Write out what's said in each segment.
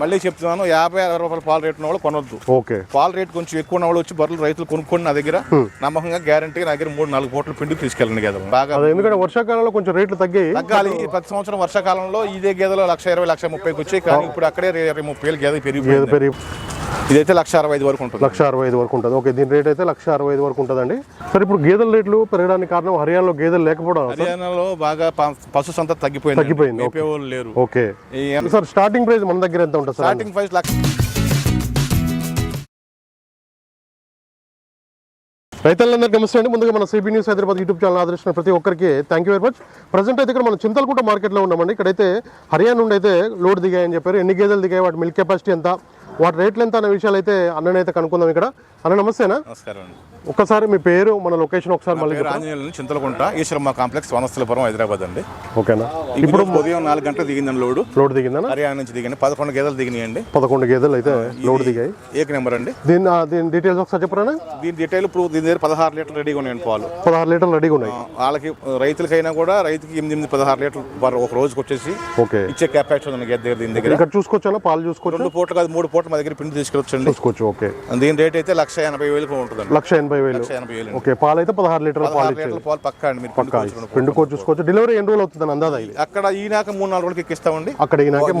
మళ్ళీ చెప్తున్నాను యాభై అరవై రూపాయల పాల రేట్ ఉన్న వాళ్ళు కొనొద్దు. ఓకే. పాల రేట్ కొంచెం ఎక్కువ ఉన్న వాళ్ళు వచ్చి బర్రెలు రైతులు కొనుక్కొని నా దగ్గర నమ్మకంగా గ్యారంటీ నా దగ్గర మూడు నాలుగు పూటలు పిండి తీసుకెళ్ళండి గేదెలు. బాగా ఎందుకంటే వర్షాకాలంలో కొంచెం రేట్లు తగ్గాయి. తగ్గాలి. ప్రతి సంవత్సరం వర్షాకాలంలో ఇదే గేదెలు లక్ష ఇరవై లక్ష ముప్పైకి వచ్చాయి. కానీ ఇప్పుడు అక్కడే ఇరవై ముప్పై వేలు గేదె పెరిగి ఇదైతే లక్ష అరవై ఐదు వరకు ఉంటుంది. లక్ష అరవై ఐదు వరకు ఉంటుంది. ఓకే దీని రేట్ అయితే లక్ష అరవై ఐదు వరకు ఉంటుందండి. సరే ఇప్పుడు గేదెల రేట్లు పెరగడానికి కారణం హర్యానాలో గేదెలు లేకపోవడం. హర్యానాలో బాగా పశు సంత తగ్గిపోయింది. తగ్గిపోయింది, లేరు. ఓకే. సార్ స్టార్టింగ్ ప్రైస్ మన దగ్గర ఎంత ఉంటుంది సార్ స్టార్టింగ్ ప్రైస్ లక్ష రైతులందరికీ నమస్తే అండి. ముందుగా మన C B news Hyderabad YouTube channel ఆదరించిన ప్రతి ఒక్కరికి thank you very much present అయితే ఇక్కడ మనం చింతలకుంట మార్కెట్లో ఉన్నామండి. ఇక్కడైతే హర్యానా నుండి అయితే లోడ్ దిగాయని చెప్పారు. ఎన్ని గేదెలు దిగాయి? వాటి మిల్క్ కెపాసిటీ ఎంత? వాటి రేట్లు ఎంత అనే విషయాలు అయితే అన్ననైతే కనుక్కుందాం ఇక్కడ. అన్న నమస్తేనా? నమస్కారం అండి. ఒక్కసారి మీ పేరు మన లొకేషన్ ఒకసారి మళ్ళీ ఆంజనేయులు చింతలకుంట ఈశ్వరమ్మ కాంప్లెక్స్ వనస్థలపురం హైదరాబాద్ అండి. ఓకేనా? ఇప్పుడు ఉదయం నాలుగు గంటలకు దిగిందండి లోడు. లోడ్ దిగిందనా? హర్యానా నుంచి దిగింది పదకొండు గేదెలు దిగినాయండి. పదకొండు గేదెలు అయితే లోడ్ దిగాయి. ఏక నెంబర్ అండి. దీని దీని డీటెయిల్స్ ఒకసారి చెప్పరానా? దీని డీటెయిల్ ఇప్పుడు దీని దగ్గర పదహారు లీటర్లు రెడీగా ఉన్నాయండి పాలు. పదహారు లీటర్లు రెడీగా ఉన్నాయి. వాళ్ళకి రైతులకైనా కూడా రైతుకి ఎనిమిది ఎనిమిది పదహారు లీటర్లు ఒక రోజుకి వచ్చేసి ఓకే. ఇచ్చే కెపాసిటీ ఉంది గేదె దగ్గర దీని దగ్గర. ఇక్కడ చూసుకోవచ్చా పాలు చూసుకోవచ్చు? రెండు పూటలు కాదు మూడు పూటలు మా దగ్గర పిండి తీసుకొచ్చండి. చూసుకోవచ్చు ఓకే. దీని రేట్ అయితే లక్ష ఎనభై వేలకు ఉంటుందండి. లక్ష ఎనభై వేలు. లక్ష ఎనభై వేలు ఓకే పాలు అయితే పదహారు లీటర్ల పాలు లీటర్ల పాలు పక్కా అండి మీరు కోసుకున్న పూట. పిండుకో చూసుకోవచ్చు. డెలివరీ ఎన్ని రోజులు అవుతుంది అందాదా ఇది? అక్కడ ఈనాక మూడు నాలుగు రోజులకి ఎక్కిస్తామండి అక్కడ ఈనాకే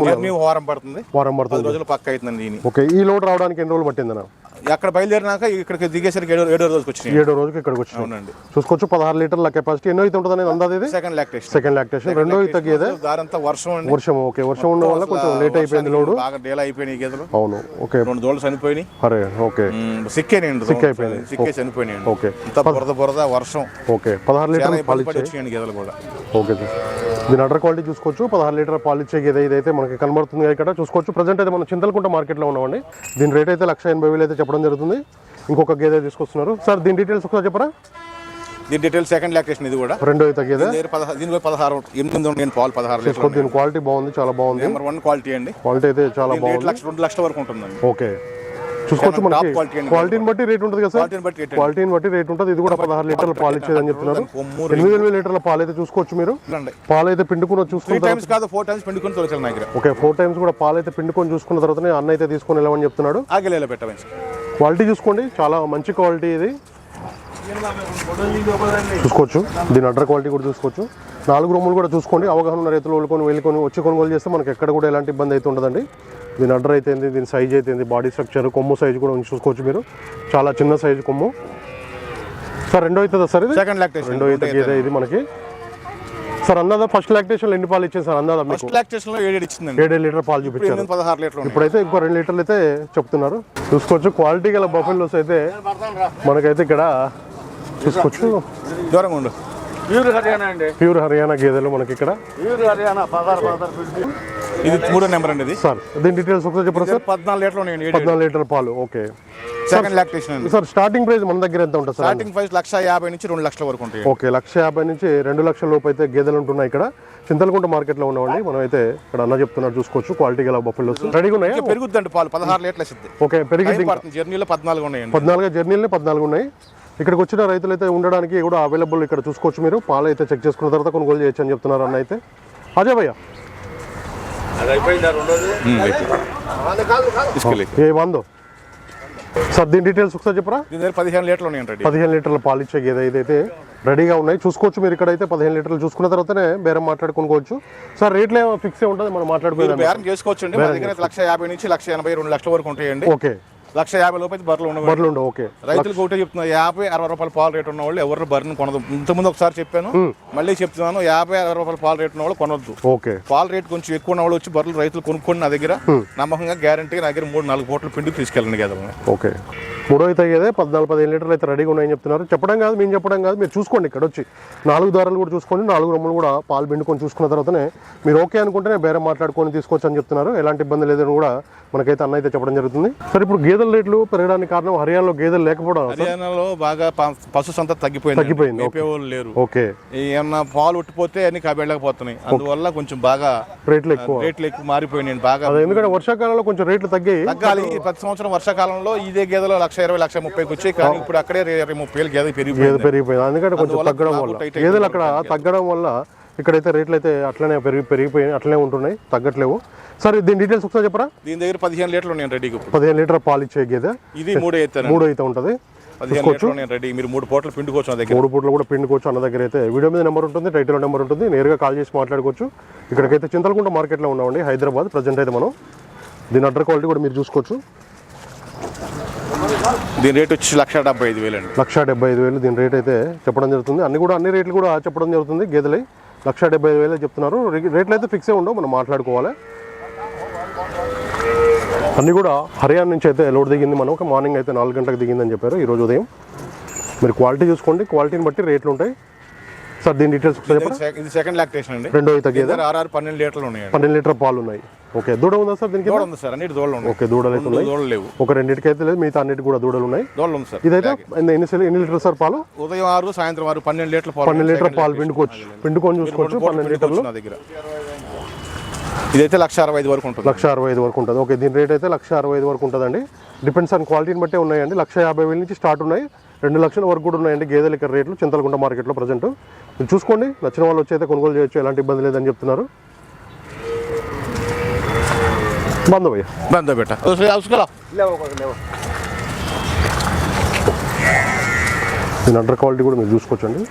వారం పడుతుంది. వారం పడుతుంది. రోజులు పక్క అవుతుందండి ఈయన ఓకే ఈ లోడ్ రావడానికి ఎన్ని రోజులు పట్టిందన్న? అక్కడ బయలుదేరినాక ఇక్కడికి దిగేసరికి ఏడో ఏడో రోజుకి వచ్చినాయి. ఏడో రోజుకి ఇక్కడికి వచ్చినాయి. అవునండి. చూసుకోవచ్చు పదహారు లీటర్ల కెపాసిటీ. ఎన్నో అయితే ఉంటుంది అందాది ఇది? సెకండ్ లాక్టేషన్ సెకండ్ లాక్టేషన్ రెండో అయితే గేదె దారంతా వర్షం అండి. వర్షం ఓకే. వర్షం ఉండడం వల్ల కొంచెం లేట్ అయిపోయింది లోడు. బాగా డేలా అయిపోయినాయి గేదెలు. అవును ఓకే. రెండు దోళ్ళు చనిపోయినాయి. అరే ఓకే. సిక్కేనండి సిక్ అయిపోయినాయి. సిక్కే చనిపోయినాయండి. ఓకే. బురద బురద వర్షం. ఓకే. పదహారు లీటర్ల పాలు ఇబ్బంది పడి ఇచ్చే వచ్చినాయండి గేదెలు కూడా. ఓకే. సార్ దీని అడర్ క్వాలిటీ చూసుకోవచ్చు. పదహారు లీటర్ పాలు ఇచ్చే గేదె ఇదైతే మనకి కనబడుతుంది ఇక్కడ. చూసుకోవచ్చు. ప్రజెంట్ అయితే మనం చింతలకుంట మార్కెట్లో ఉన్నామండి. దీని రేట్ అయితే లక్ష ఎనభై వేలు అయితే చెప్పడం జరుగుతుంది. ఇంకొక గేదె తీసుకొస్తున్నారు. సార్ దీని డీటెయిల్స్ ఒకసారి చెప్పరా? దీని డీటెయిల్ సెకండ్ లాక్టేషన్ ఇది కూడా. రెండో అయితే గేదె. దీని దగ్గర పదహారు ఎనిమిది ఉన్నాయి పాలు పదహారు దీని క్వాలిటీ బాగుంది చాలా బాగుంది. నెంబర్ వన్ క్వాలిటీ అండి. క్వాలిటీ అయితే చాలా బాగుంది. లక్ష రెండు లక్షల వరకు ఉంటుందండి. ఓకే. చూసుకోవచ్చు మనకి. క్వాలిటీని బట్టి రేట్ ఉంటుంది కదా క్వాలిటీని బట్టి రేట్ ఉంటుంది. ఇది కూడా పదహారు లీటర్ల పాలు ఇచ్చేదని చెప్తున్నారు. కొమ్ము ఎనిమిది ఎనిమిది లీటర్ల పాలు అయితే చూసుకోవచ్చు మీరు. పాలు అయితే పిండుకుని చూసుకుంటారు ఫోర్ టైమ్స్ ఓకే ఫోర్ కూడా పాలు అయితే పిండుకొని చూసుకున్న తర్వాతనే అన్న అయితే తీసుకొని వెళ్ళమని చెప్తున్నాడు. క్వాలిటీ చూసుకోండి. చాలా మంచి క్వాలిటీ ఇది. చూసుకోవచ్చు. దీని అడ్డర్ క్వాలిటీ కూడా చూసుకోవచ్చు. నాలుగు రూములు కూడా చూసుకోండి. అవగాహన ఉన్న రైతులు వెళ్ళుకొని వెళ్ళుకొని వచ్చి కొనుగోలు చేస్తే మనకి ఎక్కడ కూడా ఎలాంటి ఇబ్బంది అయితే ఉండదండి. దీని అడ్డర్ అయితే ఏంది? దీని సైజ్ అయితే ఏంది? బాడీ స్ట్రక్చర్ కొమ్ము సైజ్ కూడా ఉంచి చూసుకోవచ్చు మీరు. చాలా చిన్న సైజు కొమ్ము. సార్ రెండో అవుతుందా సార్ ఇది? సెకండ్ లాక్టేషన్ రెండో అయితే గేదె ఇది మనకి? సార్ అందాదా ఫస్ట్ లాక్టేషన్ ఎన్ని పాలు ఇచ్చింది సార్ అందాదా మీకు? ఫస్ట్ లాక్టేషన్లో ఏడు ఇచ్చిందండి. ఏడేడు లీటర్ పాలు చూపించారు. పదహారు. ఇప్పుడైతే ఇంకో రెండు లీటర్లు అయితే చెప్తున్నారు. చూసుకోవచ్చు. క్వాలిటీ గల బఫెల్లోస్ అయితే మనకైతే ఇక్కడ చూసుకోవచ్చు. దూరంగా ఉండు. ప్యూర్ హర్యానా అండి. ప్యూర్ హర్యానా గేదెలు మనకి ఇక్కడ. ప్యూర్ హర్యానా ఇది మూడో నెంబర్ అండి ఇది. సార్ దీని డీటెయిల్స్ ఒకసారి చెప్పరా సార్? పద్నాలుగు లీటర్లు ఉన్నాయండి పద్నాలుగు లీటర్ పాలు okay. Second lactation sir starting price మన దగ్గర ఎంత ఉంటుంది సార్? స్టార్టింగ్ ప్రైస్ లక్ష యాభై నుంచి రెండు లక్షల వరకు ఉంటాయి. ఓకే లక్ష యాభై నుంచి రెండు లక్షల లోపు అయితే గేదెలు ఉంటున్నాయి ఇక్కడ. చింతలకుంట మార్కెట్లో ఉన్నామండి. మనం అయితే ఇక్కడ అన్న చెప్తున్నారు చూసుకోవచ్చు. క్వాలిటీ గల బఫెల్లోస్ రెడీగా ఉన్నాయా? పెరుగుద్దండి పాలు పదహారు లీటర్లు ఇస్తుంది ఓకే పెరిగింది జర్నీలో పద్నాలుగు ఉన్నాయండి పద్నాలుగు జర్నీలనే పద్నాలుగు ఉన్నాయి. ఇక్కడికి వచ్చిన రైతులు అయితే ఉండడానికి కూడా అవైలబుల్ ఇక్కడ చూసుకోవచ్చు మీరు. పాలు అయితే చెక్ చేసుకున్న తర్వాత కొనుగోలు చేయొచ్చు అని చెప్తున్నారు అన్న అయితే. అజయ్ భయ్య అది అయిపోయిందా రెండోది తీసుకెళ్ళి ఏ వందో? సార్ దీని డీటెయిల్స్ ఒకసారి చెప్పరా? దీని దగ్గర పదిహేను లీటర్లు ఉన్నాయండి పదిహేను లీటర్ల పాలు ఇచ్చే గేదె ఇదైతే రెడీగా ఉన్నాయి. చూసుకోవచ్చు మీరు ఇక్కడైతే పదిహేను లీటర్లు చూసుకున్న తర్వాతనే బేరం మాట్లాడుకోవచ్చు సార్ రేట్లు ఏమో ఫిక్స్ ఉంటుంది మనం మాట్లాడుకోవాలి బేరం చేసుకోవచ్చు అండి మా దగ్గర అయితే లక్ష యాభై నుంచి లక్ష ఎనభై రెండు లక్షల వరకు ఉంటాయండి. ఓకే. లక్ష యాభై లోపు అయితే బర్రెలు ఉండవు. బర్రెలు ఉండవు ఓకే. రైతులకు ఒకటే చెప్తున్నా యాభై అరవై రూపాయల పాలు రేట్ ఉన్న వాళ్ళు ఎవరు బర్రెను కొనదు. ఇంతకుముందు ఒకసారి చెప్పాను మళ్ళీ చెప్తున్నాను యాభై అరవై రూపాయల పాలు రేట్ ఉన్న వాళ్ళు కొనొద్దు. ఓకే. పాల రేట్ కొంచెం ఎక్కువ ఉన్న వాళ్ళు వచ్చి బర్రెలు రైతులు కొనుక్కొని నా దగ్గర నమ్మకంగా గ్యారంటీ నా దగ్గర మూడు నాలుగు పూటలు పిండి తీసుకెళ్ళండి గేదెలను. ఓకే. మూడో అయితే అయ్యేదే పద్నాలుగు పదిహేను లీటర్లు అయితే రెడీగా ఉన్నాయని చెప్తున్నారు. చెప్పడం కాదు మేము చెప్పడం కాదు మీరు చూసుకోండి ఇక్కడ వచ్చి. నాలుగు దారాలు కూడా చూసుకోండి నాలుగు రొమ్ములు కూడా పాలు పిండుకొని చూసుకున్న తర్వాతనే మీరు ఓకే అనుకుంటేనే బేరం మాట్లాడుకొని తీసుకోవచ్చు అని చెప్తున్నారు. ఎలాంటి ఇబ్బంది లేదని కూడా మనకైతే అన్న అయితే చెప్పడం జరుగుతుంది. సరే ఇప్పుడు గేదెల రేట్లు పెరగడానికి కారణం హర్యానాలో గేదెలు లేకపోవడం. హర్యానాలో బాగా పశు సంత తగ్గిపోయింది. తగ్గిపోయింది, లేరు. ఓకే. ఏమన్నా పాలు ఉట్టిపోతే అన్ని కాబెళ్ళకపోతున్నాయి అందువల్ల కొంచెం బాగా రేట్లు ఎక్కువ. రేట్లు ఎక్కువ మారిపోయినాయి. బాగా అదే ఎందుకంటే వర్షాకాలంలో కొంచెం రేట్లు తగ్గాయి. తగ్గాలి. ప్రతి సంవత్సరం వర్షాకాలంలో ఇదే గేదెలో లక్ష ఇరవై లక్ష ముప్పైకి వచ్చాయి కానీ ఇప్పుడు అక్కడే ఇరవై ముప్పై వేలు గేదె పెరిగిపోయింది. పెరిగిపోయింది. అందుకని కొంచెం తగ్గడం వల్ల. గేదెలు అక్కడ తగ్గడం వల్ల ఇక్కడైతే రేట్లు అయితే అట్లనే పెరిగి పెరిగిపోయినాయి అట్లనే ఉంటున్నాయి తగ్గట్లేవు. సరే దీని డీటెయిల్స్ ఒకసారి చెప్పరా? దీని దగ్గర పదిహేను లీటర్లు ఉన్నాయి రెడీకి పదిహేను లీటర్ పాలు ఇచ్చే గేదె. ఇది మూడు ఎత్తాను మూడు అయితే ఉంటుంది. రెడీ. మీరు మూడు పూటలు పిండుకోవచ్చు నా దగ్గర. మూడు పూటలు కూడా పిండుకోవచ్చు అన్న దగ్గర అయితే. వీడియో మీద నెంబర్ ఉంటుంది టైటిల్ నెంబర్ ఉంటుంది. నేరుగా కాల్ చేసి మాట్లాడుకోవచ్చు. ఇక్కడికైతే చింతలకుంట మార్కెట్లో ఉన్నామండి హైదరాబాద్. ప్రజెంట్ అయితే మనం దీని అడ్డర్ క్వాలిటీ కూడా మీరు చూసుకోవచ్చు. దీని రేట్ వచ్చి లక్ష డెబ్బై ఐదు వేలు అండి లక్ష డెబ్బై ఐదు వేలు దీని రేట్ అయితే చెప్పడం జరుగుతుంది. అన్ని కూడా అన్ని రేట్లు కూడా చెప్పడం జరుగుతుంది గేదెలు. లక్ష డెబ్బై ఐదు వేలు చెప్తున్నారు. రేట్లు అయితే ఫిక్స్ ఉండవు మనం మాట్లాడుకోవాలి. అన్నీ కూడా హర్యానా నుంచి అయితే లోడ్ దిగింది మనం. ఒక మార్నింగ్ అయితే నాలుగు గంటలకు దిగిందని చెప్పారు ఈరోజు ఉదయం. మీరు క్వాలిటీ చూసుకోండి. క్వాలిటీని బట్టి రేట్లు ఉంటాయి. సార్ దీని డీటెయిల్స్ ఇది సెక- ఇది సెకండ్ లాక్టేషన్ అండి. రెండో అయితే దీని గేదె దగ్గర ఆర్ఆర్ పన్నెండు లీటర్లు ఉన్నాయండి. పన్నెండు లీటర్ పాలు ఉన్నాయి. ఓకే దూడ ఉందా సార్ దీనికి? దూడ ఉంది సార్ అన్నిటి దూడలు ఉన్నాయి. ఓకే దూడలు అయితే ఉన్నాయి. దూడలు లేవు. ఒక రెండింటికి అయితే లేదు మిగతా అన్నిటి కూడా దూడలు ఉన్నాయి. దూడలు ఉంది సార్ ఇదైతే ఎన్ని ఎన్ని లీటర్ సార్ పాలు? ఉదయం ఆరు సాయంత్రం ఆరు పన్నెండు లీటర్ల పాలు పన్నెండు లీటర్ పాలు. పిండుకోవచ్చు. పిండుకొని చూసుకోవచ్చు పన్నెండు లీటర్లు. నా దగ్గర. ఇదైతే లక్ష అరవై ఐదు వరకు ఉంటుంది. లక్ష అరవై ఐదు వరకు ఉంటుంది. ఓకే దీని రేట్ అయితే లక్ష అరవై ఐదు వరకు ఉంటుందండి. డిపెండ్స్ ఆన్ క్వాలిటీని బట్టే ఉన్నాయండి. లక్ష యాభై వేల నుంచి స్టార్ట్ ఉన్నాయి. రెండు లక్షల వరకు కూడా ఉన్నాయండి గేదెల ఇక్కడ రేట్లు చింతలకుంట మార్కెట్లో ప్రజెంట్. మీరు చూసుకోండి నచ్చిన వాళ్ళు వచ్చి అయితే కొనుగోలు చేయొచ్చు ఎలాంటి ఇబ్బంది లేదని చెప్తున్నారు. బంద్ భయ్య బంద బేట అవసరం దీని అండర్ క్వాలిటీ కూడా మీరు చూసుకోవచ్చండి.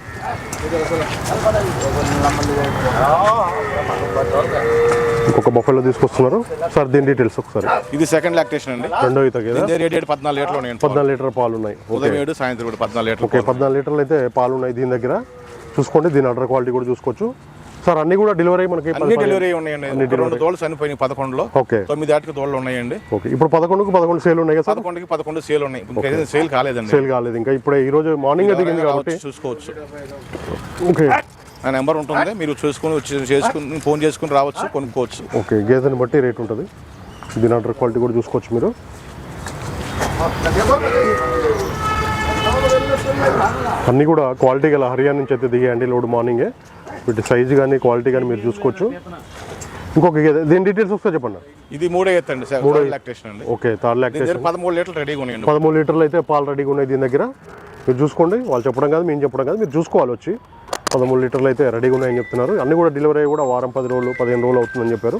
ఇంకొక బఫెలో తీసుకొస్తున్నారు. సార్ దీని డీటెయిల్స్ ఒకసారి. ఇది సెకండ్ లాక్టేషన్ అండి. రెండో ఈత దీని రేట్ పద్నాలుగు లీటర్లు ఉన్నాయండి పద్నాలుగు లీటర్ పాలు ఉన్నాయి. ఉదయం ఏడు సాయంత్రం కూడా పద్నాలుగు లీటర్లు ఓకే పద్నాలుగు లీటర్లు అయితే పాలు ఉన్నాయి దీని దగ్గర. చూసుకోండి దీని అడ్డర్ క్వాలిటీ కూడా చూసుకోవచ్చు. సార్ అన్ని కూడా డెలివరీ మనకి అన్ని డెలివరీ ఉన్నాయండి రెండు చనిపోయినాయి పదకొండులో. ఓకే. తొమ్మిది ఆటకి దోళ్ళు ఉన్నాయండి. ఓకే. ఇప్పుడు పదకొండుకు పదకొండు సేల్ ఉన్నాయి కదా సార్? పదకొండుకి పదకొండు సేల్ ఉన్నాయి. ఇంకా సేల్ కాలేదండి. సేల్ కాలేదు. ఇంకా ఇప్పుడే ఈ రోజు మార్నింగ్ దిగింది కాబట్టి. చూసుకోవచ్చు. ఓకే. నా నెంబర్ ఉంటుంది. మీరు చూసుకుని వచ్చి చేసుకుని ఫోన్ చేసుకుని రావచ్చు కొనుక్కోవచ్చు. ఓకే. గేదెని బట్టి రేట్ ఉంటుంది. దీని అడ్డర్ క్వాలిటీ కూడా చూసుకోవచ్చు మీరు. అన్నీ కూడా క్వాలిటీ గల హర్యానా నుంచి అయితే దిగాయండి లోడ్ మార్నింగే. వీటి సైజు కానీ క్వాలిటీ కానీ మీరు చూసుకోవచ్చు. ఇంకొక గేదె దీని డీటెయిల్స్ వస్తే చెప్పండి. ఇది మూడే ఎత్తండి లాక్టేషన్ అండి. ఓకే థర్డ్ దగ్గర పదమూడు లీటర్లు రెడీగా ఉన్నాయండి. పదమూడు లీటర్లు అయితే పాలు రెడీగా ఉన్నాయి దీని దగ్గర. మీరు చూసుకోండి వాళ్ళు చెప్పడం కాదు మేము చెప్పడం కాదు మీరు చూసుకోవాలి వచ్చి. పదమూడు లీటర్లు అయితే రెడీగా ఉన్నాయని చెప్తున్నారు. అన్ని కూడా డెలివరీ అయ్యి కూడా వారం పది రోజులు పదిహేను రోజులు అవుతుందని చెప్పారు.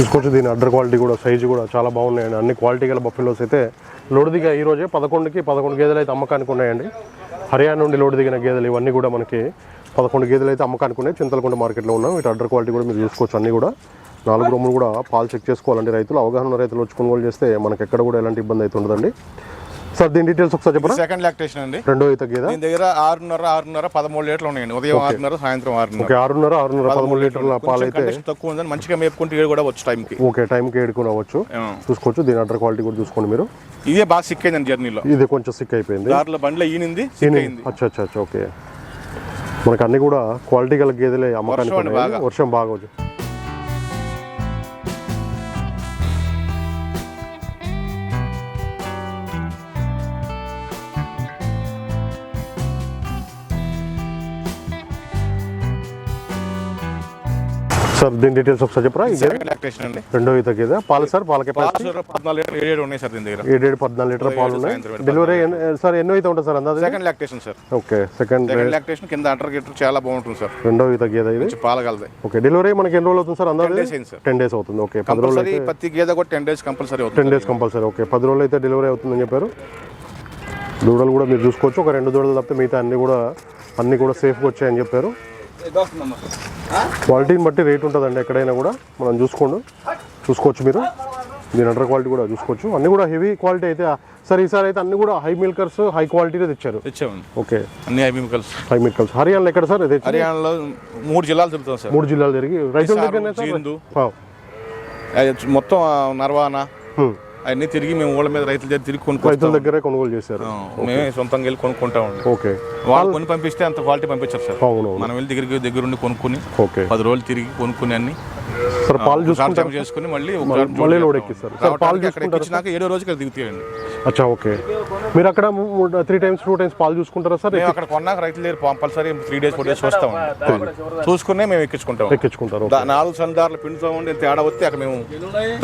చూసుకోవచ్చు దీని అడ్డర్ క్వాలిటీ కూడా సైజు కూడా చాలా బాగున్నాయండి. అన్ని క్వాలిటీ గల బఫెలోస్ అయితే లోడు ఈరోజే ఈ రోజే పదకొండుకి పదకొండు గేదెలు అయితే అమ్మకానికి ఉన్నాయండి. హర్యానా నుండి లోడు దిగిన గేదెలు ఇవన్నీ కూడా మనకి పదకొండు గేదెలు అయితే అమ్మకానికి ఉన్నాయి. చింతలకొండ మార్కెట్లో ఉన్నాం. వీటి అడ్డర్ క్వాలిటీ కూడా మీరు చూసుకోవచ్చు అన్నీ కూడా. నాలుగు రూములు కూడా పాలు చెక్ చేసుకోవాలండి రైతులు. అవగాహన రైతులు వచ్చి కొనుగోలు చేస్తే మనకి ఎక్కడ కూడా ఎలాంటి ఇబ్బంది అయితే ఉండదండి. సార్ దీని డీటెయిల్స్ ఒకసారి చెప్పరా సెకండ్ లాక్టేషన్ అండి. రెండో ఈత గేదె? దీని దగ్గర ఆరున్నర ఆరున్నర పదమూడు లీటర్లు ఉన్నాయండి. ఉదయం ఆరున్నర సాయంత్రం ఆరున్నర. ఓకే ఆరున్నర ఆరున్నర పదమూడు లీటర్ల పాలు అయితే తక్కువ ఉందని మంచిగా మేపుకుంటే ఏడు కూడా వచ్చు టైంకి. ఓకే టైంకి ఏడుకుని అవ్వచ్చు చూసుకోవచ్చు దీని అడ్డర్ క్వాలిటీ కూడా చూసుకోండి మీరు. ఇదే బాగా సిక్ అయిందండి జర్నీలో. ఇది కొంచెం సిక్ అయిపోయింది. దారిలో బండ్లో ఈనింది అచ్చా అచ్చా అచ్చా ఓకే. మనకు అన్ని కూడా క్వాలిటీ గల గేదెలే అమ్మకానికి. వర్షం బాగా వచ్చి సార్ దీని డీటెయిల్స్ ఒకసారి చెప్పరా? రెండో ఈత గేదె పాలు సార్ పాల పాలు ఏడు ఏడు ఉన్నాయి సార్ దీని దగ్గర. ఏడేడు పద్నాలుగు లీటర్ పాలు ఉన్నాయి. డెలివరీ సార్ ఎన్నో అయితే ఉంటుంది sir అందాజ second lactation sir. Okay second lactation కింద అంటర్ గిట్టర్ చాలా బాగుంటుంది సార్. రెండో ఈత గేదె ఇది? మంచి పాలగలది ఓకే డెలివరీ మనకి ఎన్ని రోజులు అవుతుంది సార్ అందాజ. టెన్ డేస్ అవుతుంది. ఓకే పది రోజులు ప్రతి గేదె కూడా టెన్ డేస్ కంపల్సరీ అవుతుంది టెన్ డేస్ కంపల్సరీ ఓకే. పది రోజులు అయితే డెలివరీ అవుతుందని చెప్పారు. దూడలు కూడా మీరు చూసుకోవచ్చు. ఒక రెండు దూడలు తప్పితే మిగతా అన్ని కూడా అన్ని కూడా సేఫ్గా వచ్చాయని చెప్పారు. క్వాలిటీని బట్టి రేట్ ఉంటుందండి ఎక్కడైనా కూడా. మనం చూసుకోండి. చూసుకోవచ్చు మీరు. దీని అండర్ క్వాలిటీ కూడా చూసుకోవచ్చు. అన్ని కూడా హెవీ క్వాలిటీ అయితే సార్ ఈసారి అయితే అన్ని కూడా హై మిల్కర్స్ హై క్వాలిటీనే తెచ్చారు. తెచ్చామండి. ఓకే. అన్ని హై మిల్కర్స్. హర్యానా ఎక్కడ సార్? ఇది హర్యానాలో మూడు జిల్లాలు తిరుగుతాం సార్. మూడు జిల్లాలు తిరిగి. రైతుల. అది మొత్తం నర్వానా. అన్ని తిరిగి మేము ఊళ్ళ మీద రైతుల దగ్గర తిరిగి కొనుక్కుంటాం రైతుల దగ్గరే కొనుగోలు చేశారు. మేమే సొంతంగా వెళ్ళి కొనుక్కుంటామండి ఓకే. వాళ్ళు కొని పంపిస్తే అంత క్వాలిటీ పంపించారు సార్. అవును మనం వెళ్ళి దగ్గరికి దగ్గర ఉండి కొనుక్కుని ఓకే. పది రోజులు తిరిగి కొనుక్కుని అన్ని సార్ పాలు జమ చేసుకుని మళ్ళీ మళ్ళీ- లోడ్. ఎక్కిస్తారు. సార్, పాలు చూసుకుంటారా? ఏడో రోజుకి దిగుతాయండి. అచ్చా ఓకే. మీరు అక్కడ త్రీ టైమ్స్ టూ టైమ్స్ పాలు చూసుకుంటారా సార్? మేము అక్కడ కొన్నాక రైతుల దగ్గర compulsory three days four days వస్తాం చూసుకునే మేము ఎక్కించుకుంటాం. ఎక్కించుకుంటారు నాలుగు సందార్లు పిండుతూ ఉండి తేడా వస్తే అక్కడ మేము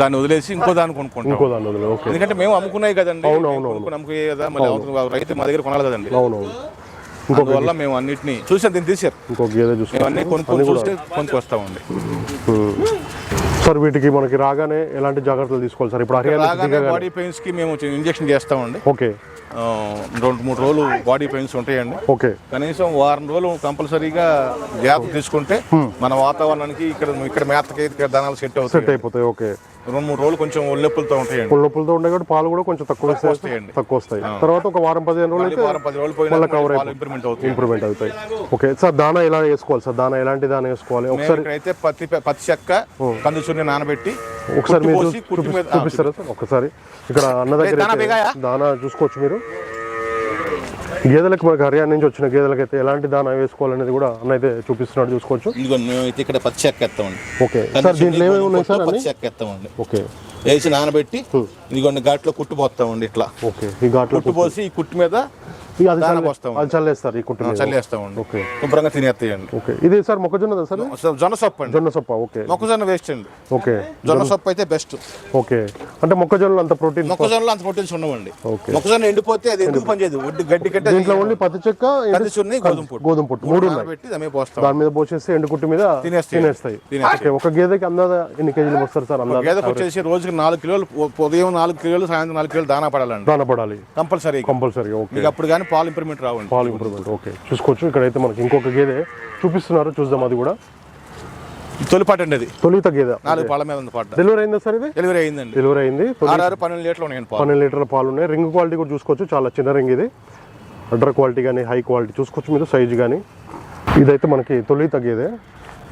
దాన్ని వదిలేసి ఇంకో దాన్ని కొనుక్కుంటాం. ఇంకో దాని వదిలే ఓకే. ఎందుకంటే మేము అమ్ముకున్నాయి కదండి. అవును, మేము అవును, కొనుక్కుని అమ్ముకునే కదా మళ్ళీ రైతు మా దగ్గర కొనాలి కదండి. అవునవును. అందువల్ల మేము అన్నిటిని చూసాం దీన్ని తీసారు ఇంకో గేదె చూసుకుంటారు అన్ని కొనుక్కొని చూస్తే కొనుక్కొస్తామండి. సార్ వీటికి మనకి రాగానే ఎలాంటి జాగ్రత్తలు తీసుకోవాలి సార్? ఇప్పుడు హర్యానా బాడీ పెయిన్స్కి మేము ఇంజెక్షన్ చేస్తామండి. ఓకే. రెండు మూడు రోజులు బాడీ పెయిన్స్ ఉంటాయండి. ఓకే. కనీసం వారం రోజులు కంపల్సరీగా గ్యాప్ తీసుకుంటే మన వాతావరణానికి ఇక్కడ ఇక్కడ మేతకి ఇక్కడ దానాలు సెట్ సెట్ అవుతాయి అయిపోతాయి ఓకే. రెండు మూడు రోజులు కొంచెం ఒళ్ళెప్పులతో ఉంటాయండి. పుల్ల నొప్పులతో ఉండే కాబట్టి పాలు కూడా కొంచెం తక్కువ వస్తాయండి. తక్కువ వస్తాయి. తర్వాత ఒక వారం పదిహేను రోజులు అయితే వారం పది రోజులు పోయినా కవర్ ఇంప్రూవ్మెంట్ అవుతుంది ఇంప్రూవ్మెంట్ అవుతాయి. ఓకే సార్ దానా ఎలా వేసుకోవాలి సార్? దానా ఎలాంటి దానా వేసుకోవాలి? ఒకసారి ఇక్కడైతే పత్తి పత్తి చెక్క కంది చున్ని నానబెట్టి ఒకసారి మీరు చూపిస్తారా సార్? ఒకసారి ఇక్కడ అన్న దగ్గర అయితే? దానా చూసుకోవచ్చు మీరు. గేదెలకు మనకి హర్యానా నుంచి వచ్చిన గేదెలకు అయితే ఎలాంటి దానా వేసుకోవాలనేది కూడా అన్న అయితే చూపిస్తున్నాడు చూసుకోవచ్చు. ఇదిగో మేమైతే ఇక్కడ పత్తి చెక్క ఎత్తామండి ఓకే సార్ దీంట్లో ఏమేమి ఉన్నాయి సార్ చెక్క ఎత్తామండి ఓకే. వేసి నానబెట్టి ఇదిగోండి ఘాట్లో కుట్టు పోస్తామండి ఇట్లా. ఓకే ఈ ఘాట్లో కుట్టు పోసి ఈ కుట్టు మీద చల్లేస్తారు ఈ కుట్టు. చల్లేస్తామండి. ఓకే. శుభ్రంగా తినేస్తాయండి. ఓకే. ఇది సార్ మొక్కజొన్నదా సార్? జొన్న సొప్పు అండి జొన్న సొప్ప ఓకే. మొక్కజొన్న వేస్ట్ అండి. ఓకే. జొన్న సొప్పు అయితే బెస్ట్ ఓకే. అంటే మొక్కజొన్నలో అంత ప్రోటీన్ మొక్కజొన్నలో అంత ప్రోటీన్స్ ఉండవండి. ఓకే. మొక్కజొన్న ఎండిపోతే అది ఎందుకు పనిచేయదు ఒడ్డు గడ్డి కట్టే దీంట్లో ఓన్లీ పత్తి చెక్క కంది చున్ని గోధుమ పొట్టు. గోధుమ పొట్టు మూడు నానబెట్టి దాని మీద పోస్తాం. దాని మీద పోసేస్తే ఎండుకుట్టు మీద తినేస్తాయి. తినేస్తాయి. ఒక గేదెకి అందాద ఎన్ని కేజీలు వస్తారు సార్ అందాద గేదెకు వచ్చేసి రోజుకి నాలుగు కిలోలు ఉదయం నాలుగు కిలోలు సాయంత్రం నాలుగు కిలోలు దానా పడాలండి. దాన పడాలి. కంపల్సరీ. Compulsory okay. మీకు అప్పుడు కానీ పాలు ఇంప్రూవ్మెంట్ రావండి. పాలు ఇంప్రూవ్మెంట్ ఓకే. చూసుకోవచ్చు. ఇక్కడైతే మనకి ఇంకొక గేదె చూపిస్తున్నారు. చూద్దాం అది కూడా. తొలిపాటు అండి అది. తొలిత గేదె. నాలుగు పాల మీద ఉంది పాట. డెలివరీ అయిందా సార్ ఇది? డెలివరీ అయిందండి. డెలివరీ అయింది. ఆరు పన్నెండు లీటర్లు ఉన్నాయండి పాలు. పన్నెండు లీటర్ల పాలు ఉన్నాయి. రింగ్ క్వాలిటీ కూడా చూసుకోవచ్చు. చాలా చిన్న రింగ్ ఇది. అడ్డర్ క్వాలిటీ కానీ హై క్వాలిటీ చూసుకోవచ్చు మీరు సైజు కానీ ఇదైతే మనకి తొలి తగ్గేదే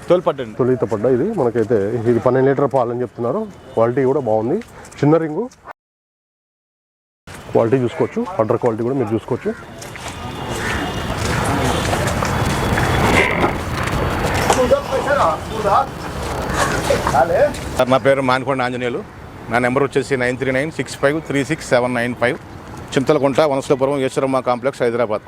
తొలిపాటు అండి తొలిత పడ్డ ఇది. మనకైతే ఇది పన్నెండు లీటర్ పాలు అని చెప్తున్నారు. క్వాలిటీ కూడా బాగుంది. చిన్న రింగు. క్వాలిటీ చూసుకోవచ్చు. అడ్డర్ క్వాలిటీ కూడా మీరు చూసుకోవచ్చు. సార్ నా పేరు మానికొండ ఆంజనేయులు. నా నెంబర్ వచ్చేసి nine three nine six five three six seven nine five. Chintalakunta Vanasthalipuram Eshwaramma complex Hyderabad.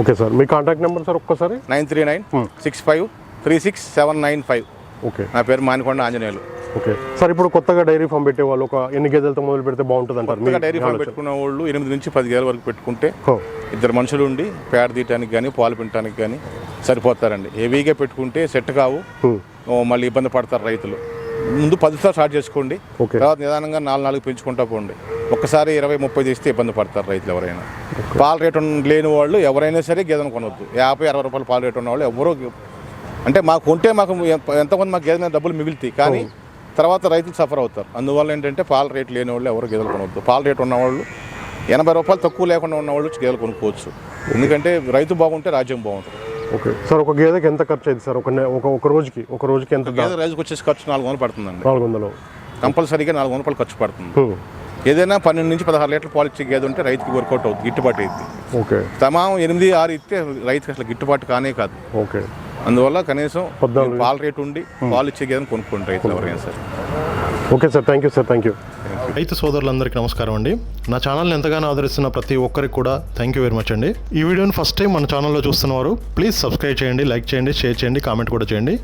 Okay sir. మీ కాంటాక్ట్ నెంబర్ సార్ ఒక్కసారి? Nine three nine six five three six seven nine five. Okay. నా పేరు Manikonda Anjaneyulu. Okay. Sir ఇప్పుడు కొత్తగా dairy farm పెట్టే వాళ్ళు ఒక ఎన్ని గేదెలతో మొదలు పెడితే బాగుంటుంది అంటారు డైరీ ఫామ్ పెట్టుకున్న వాళ్ళు ఎనిమిది నుంచి పది గేదెల వరకు పెట్టుకుంటే ఇద్దరు మనుషులు ఉండి పేడ తీయటానికి కానీ పాలు పిండటానికి కానీ సరిపోతారండి. హెవీగా పెట్టుకుంటే సెట్ కావు. మళ్ళీ ఇబ్బంది పడతారు రైతులు. ముందు పదితో స్టార్ట్ చేసుకోండి. తర్వాత నిదానంగా నాలుగు నాలుగు పెంచుకుంటా పోండి. ఒక్కసారి ఇరవై ముప్పై తీస్తే ఇబ్బంది పడతారు రైతులు ఎవరైనా. పాల రేటు లేని వాళ్ళు ఎవరైనా సరే గేదెను కొనవద్దు యాభై అరవై రూపాయలు పాల రేటు ఉన్న వాళ్ళు ఎవరో అంటే మాకు ఉంటే మాకు ఎంత- ఎంతమంది మాకు గేదె మీద డబ్బులు మిగులుతాయి కానీ తర్వాత రైతులు సఫర్ అవుతారు. అందువల్ల ఏంటంటే పాల రేటు లేని వాళ్ళు ఎవరు గేదెలు కొనవద్దు. పాల రేటు ఉన్నవాళ్ళు ఎనభై రూపాయలు తక్కువ లేకుండా ఉన్న వాళ్ళు గేదెలు కొనుక్కోవచ్చు. ఎందుకంటే రైతు బాగుంటే రాజ్యం బాగుంటుంది. ఓకే. సార్ ఒక గేదెకి ఎంత ఖర్చు అయింది సార్? ఒక ఒక రోజుకి ఒక రోజుకి ఎంత గేదె రైతుకు వచ్చేసి ఖర్చు నాలుగు వందలు పడుతుందండి. నాలుగు వందలు కంపల్సరీగా నాలుగు వందల రూపాయలు ఖర్చు పడుతుంది. ఏదైనా పన్నెండు నుంచి పదహారు లీటర్లు పాలు ఇచ్చే గేదె ఉంటే రైతుకి వర్కౌట్ అవుతుంది గిట్టుబాటు అయింది ఓకే. తమాం ఎనిమిది ఆరు ఇస్తే రైతుకి అసలు గిట్టుబాటు కానే కాదు. ఓకే. అందువల్ల కనీసం పద్నాలుగు. పాల రేటు ఉండి పాలు ఇచ్చే గేదెను కొనుక్కోండి రైతులు ఎవరైనా సరే. Okay sir thank you sir thank you రైతు సోదరులందరికీ నమస్కారం అండి. నా ఛానల్ని ఎంతగానో ఆదరిస్తున్న ప్రతి ఒక్కరికి కూడా థ్యాంక్ యూ వెరీ మచ్ అండి. ఈ వీడియోని ఫస్ట్ టైం మన ఛానల్లో చూస్తున్నవారు ప్లీజ్ సబ్స్క్రైబ్ చేయండి లైక్ చేయండి షేర్ చేయండి కామెంట్ కూడా చేయండి.